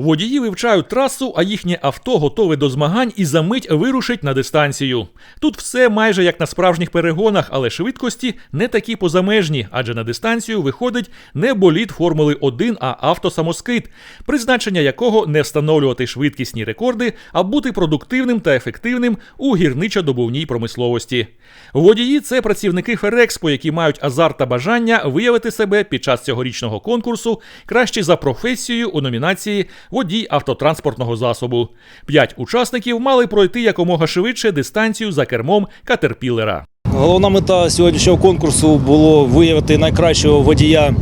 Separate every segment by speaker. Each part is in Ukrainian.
Speaker 1: Водії вивчають трасу, а їхнє авто готове до змагань і за мить вирушить на дистанцію. Тут все майже як на справжніх перегонах, але швидкості не такі позамежні, адже на дистанцію виходить не болід Формули 1, а автосамоскид, призначення якого не встановлювати швидкісні рекорди, а бути продуктивним та ефективним у гірничо-добувній промисловості. Водії це працівники Ферекспо, які мають азарт та бажання виявити себе під час цьогорічного конкурсу краще за професією у номінації Водій автотранспортного засобу. П'ять учасників мали пройти якомога швидше дистанцію за кермом катерпілера.
Speaker 2: Головна мета сьогоднішнього конкурсу було виявити найкращого водія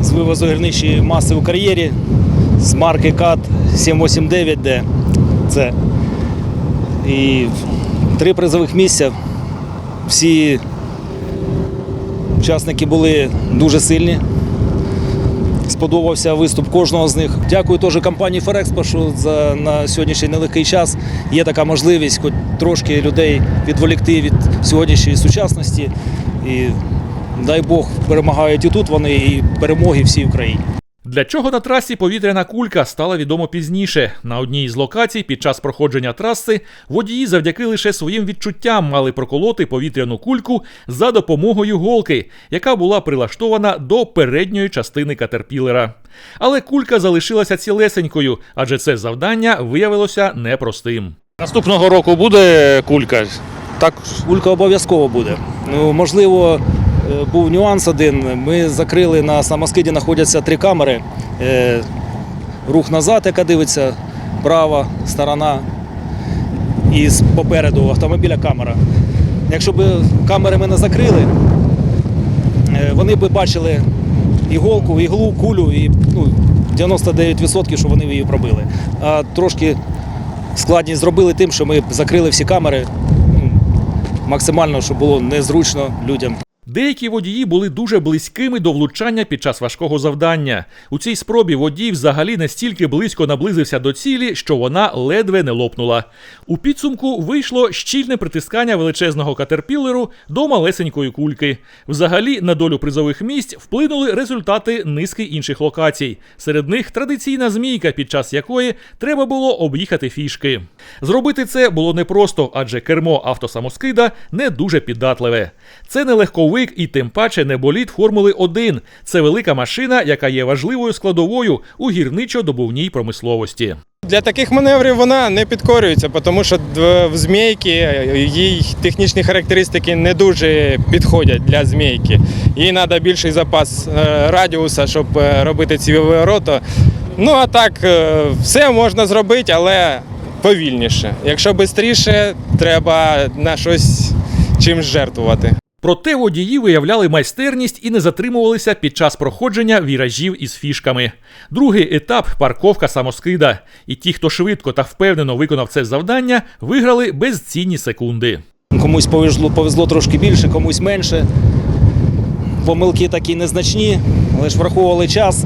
Speaker 2: з вивозу гірничої маси у кар'єрі з марки КАТ 789D. Це і три призових місця. Всі учасники були дуже сильні. Сподобався виступ кожного з них. Дякую теж компанії Ферекспо, що за на сьогоднішній нелегкий час є така можливість, хоч трошки людей відволікти від сьогоднішньої сучасності. І дай Бог перемагають і тут вони, і перемоги всій Україні.
Speaker 1: Для чого на трасі повітряна кулька стало відомо пізніше. На одній із локацій під час проходження траси водії завдяки лише своїм відчуттям мали проколоти повітряну кульку за допомогою голки, яка була прилаштована до передньої частини катерпілера. Але кулька залишилася цілесенькою, адже це завдання виявилося непростим. Наступного року буде кулька. Так,
Speaker 2: Кулька обов'язково буде. Ну, можливо, був нюанс один. Ми закрили на самоскиді знаходяться три камери. Е, Рух назад, яка дивиться, права сторона. І попереду автомобіля камера. Якщо б камери ми не закрили, е, вони б бачили іголку, іглу, кулю, і ну, 99% що вони її пробили. А трошки складність зробили тим, що ми закрили всі камери ну, максимально, щоб було незручно людям.
Speaker 1: Деякі водії були дуже близькими до влучання під час важкого завдання. У цій спробі водій взагалі настільки близько наблизився до цілі, що вона ледве не лопнула. У підсумку вийшло щільне притискання величезного катерпілеру до малесенької кульки. Взагалі на долю призових місць вплинули результати низки інших локацій. Серед них традиційна змійка, під час якої треба було об'їхати фішки. Зробити це було непросто, адже кермо автосамоскида не дуже піддатливе. Це не легковик і тим паче не боліт Формули 1. Це велика машина, яка є важливою складовою у гірничо-добувній промисловості.
Speaker 3: Для таких маневрів вона не підкорюється, тому що в змійки їй технічні характеристики не дуже підходять для змійки. Їй треба більший запас е, радіуса, щоб е, робити ці вивороти. Ну а так, е, все можна зробити, але повільніше. Якщо швидше, треба на щось чимсь жертвувати.
Speaker 1: Проте водії виявляли майстерність і не затримувалися під час проходження віражів із фішками. Другий етап парковка самоскида. І ті, хто швидко та впевнено виконав це завдання, виграли безцінні секунди.
Speaker 2: Комусь повезло, повезло трошки більше, комусь менше. Помилки такі незначні, але ж враховували час,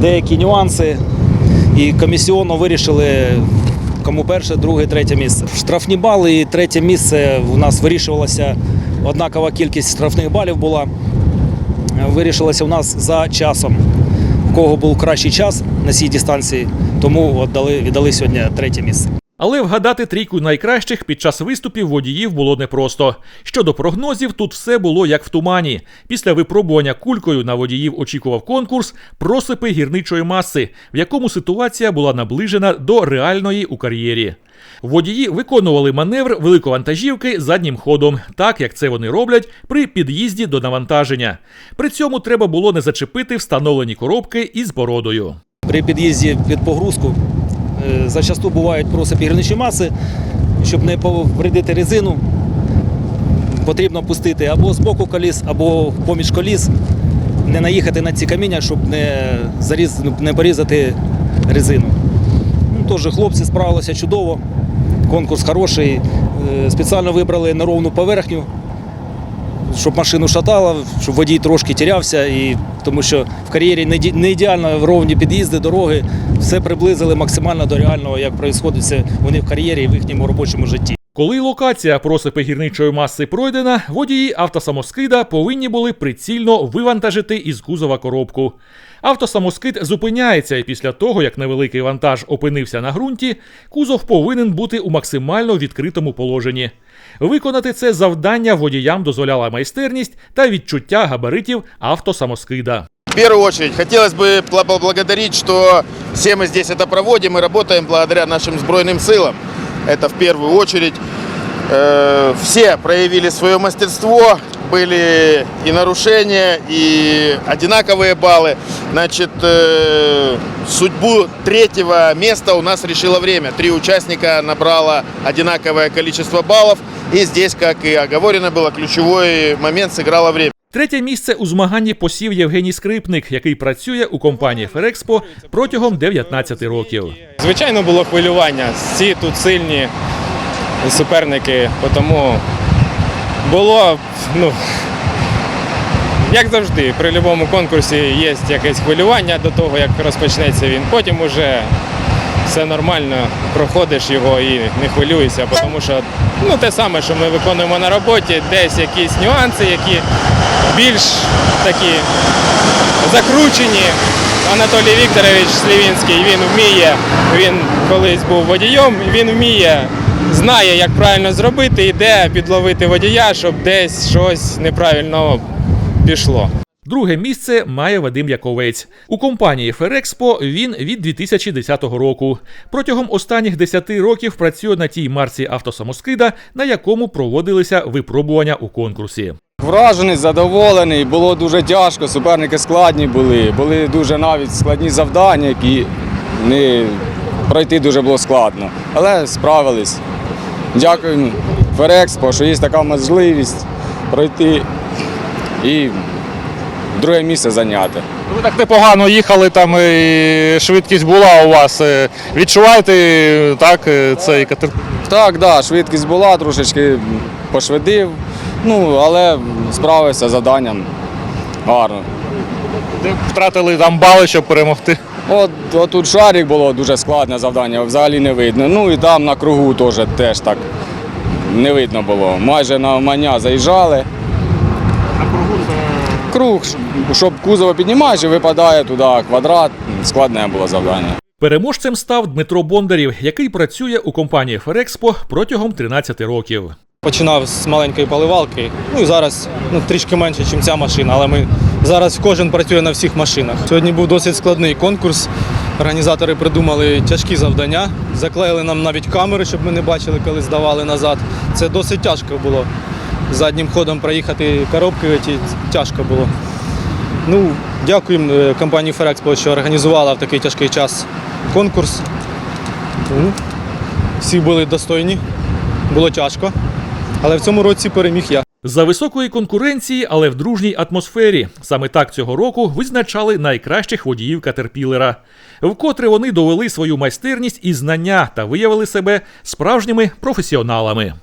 Speaker 2: деякі нюанси. І комісіонно вирішили, кому перше, друге, третє місце. Штрафні бали і третє місце у нас вирішувалося однакова кількість штрафних балів була. Вирішилася у нас за часом. В кого був кращий час на цій дистанції, тому віддали, віддали сьогодні третє місце.
Speaker 1: Але вгадати трійку найкращих під час виступів водіїв було непросто. Щодо прогнозів, тут все було як в тумані. Після випробування кулькою на водіїв очікував конкурс просипи гірничої маси, в якому ситуація була наближена до реальної у кар'єрі. Водії виконували маневр великовантажівки заднім ходом, так як це вони роблять при під'їзді до навантаження. При цьому треба було не зачепити встановлені коробки із бородою.
Speaker 2: При під'їзді під погрузку зачасту бувають просипи гірничої маси, щоб не повредити резину. Потрібно пустити або з боку коліс, або поміж коліс, не наїхати на ці каміння, щоб не, заріз, не порізати резину. Ну, Теж хлопці справилися чудово, конкурс хороший. Е, Спеціально вибрали неровну поверхню, щоб машину шатало, щоб водій трошки тірявся, і тому що в кар'єрі не ідеально ровні під'їзди, дороги, все приблизили максимально до реального, як відбувається вони в кар'єрі і в їхньому робочому житті.
Speaker 1: Коли локація просипи гірничої маси пройдена, водії автосамоскида повинні були прицільно вивантажити із кузова коробку Автосамоскид зупиняється, і після того, як невеликий вантаж опинився на ґрунті, кузов повинен бути у максимально відкритому положенні. Виконати це завдання водіям дозволяла майстерність та відчуття габаритів автосамоскида.
Speaker 4: В первую очередь хотелось бы пла- поблагодарить, что все мы здесь это проводим и работаем благодаря нашим сбройным силам. Это в первую очередь. Э, Все проявили свое мастерство, были и нарушения, и одинаковые баллы. Значит, э, судьбу третьего места у нас решило время. Три участника набрало одинаковое количество баллов. И здесь, как и оговорено было, ключевой момент сыграло время.
Speaker 1: Третє місце у змаганні посів Євгеній Скрипник, який працює у компанії Ферекспо протягом 19 років.
Speaker 3: Звичайно, було хвилювання. Всі тут сильні суперники, тому було, ну, як завжди, при будь-якому конкурсі є якесь хвилювання до того, як розпочнеться він. Потім уже все нормально, проходиш його і не хвилюєшся, тому що ну, те саме, що ми виконуємо на роботі, десь якісь нюанси, які більш такі закручені. Анатолій Вікторович Слівінський, він вміє, він колись був водієм, він вміє, знає, як правильно зробити і де підловити водія, щоб десь щось неправильно пішло.
Speaker 1: Друге місце має Вадим Яковець. У компанії Ферекспо він від 2010 року. Протягом останніх 10 років працює на тій марці автосамоскида, на якому проводилися випробування у конкурсі.
Speaker 5: Вражений, задоволений, було дуже тяжко, суперники складні були. Були дуже навіть складні завдання, які не пройти дуже було складно. Але справились. Дякую Ферекспо, що є така можливість пройти і друге місце зайняти.
Speaker 6: Ви так непогано їхали, там і швидкість була у вас. Е, Відчуваєте так е, цей катер?
Speaker 5: Так, да, швидкість була, трошечки пошвидив, ну, але справився з завданням гарно.
Speaker 6: Де Втратили там бали, щоб перемогти.
Speaker 5: От, от тут шарик було дуже складне завдання, взагалі не видно. Ну і там на кругу теж, теж так не видно було. Майже на маня заїжджали. Круг, щоб кузово піднімаєш і випадає туди квадрат. Складне було завдання.
Speaker 1: Переможцем став Дмитро Бондарів, який працює у компанії Ферекспо протягом 13 років.
Speaker 7: Починав з маленької поливалки, ну і зараз ну, трішки менше, ніж ця машина, але ми зараз кожен працює на всіх машинах. Сьогодні був досить складний конкурс. Організатори придумали тяжкі завдання, заклеїли нам навіть камери, щоб ми не бачили, коли здавали назад. Це досить тяжко було. Заднім ходом проїхати коробки ті тяжко було. Ну, дякуємо е, компанії Ферекспо, що організувала в такий тяжкий час конкурс. Ну, всі були достойні, було тяжко. Але в цьому році переміг я.
Speaker 1: За високої конкуренції, але в дружній атмосфері. Саме так цього року визначали найкращих водіїв Катерпілера. Вкотре вони довели свою майстерність і знання та виявили себе справжніми професіоналами.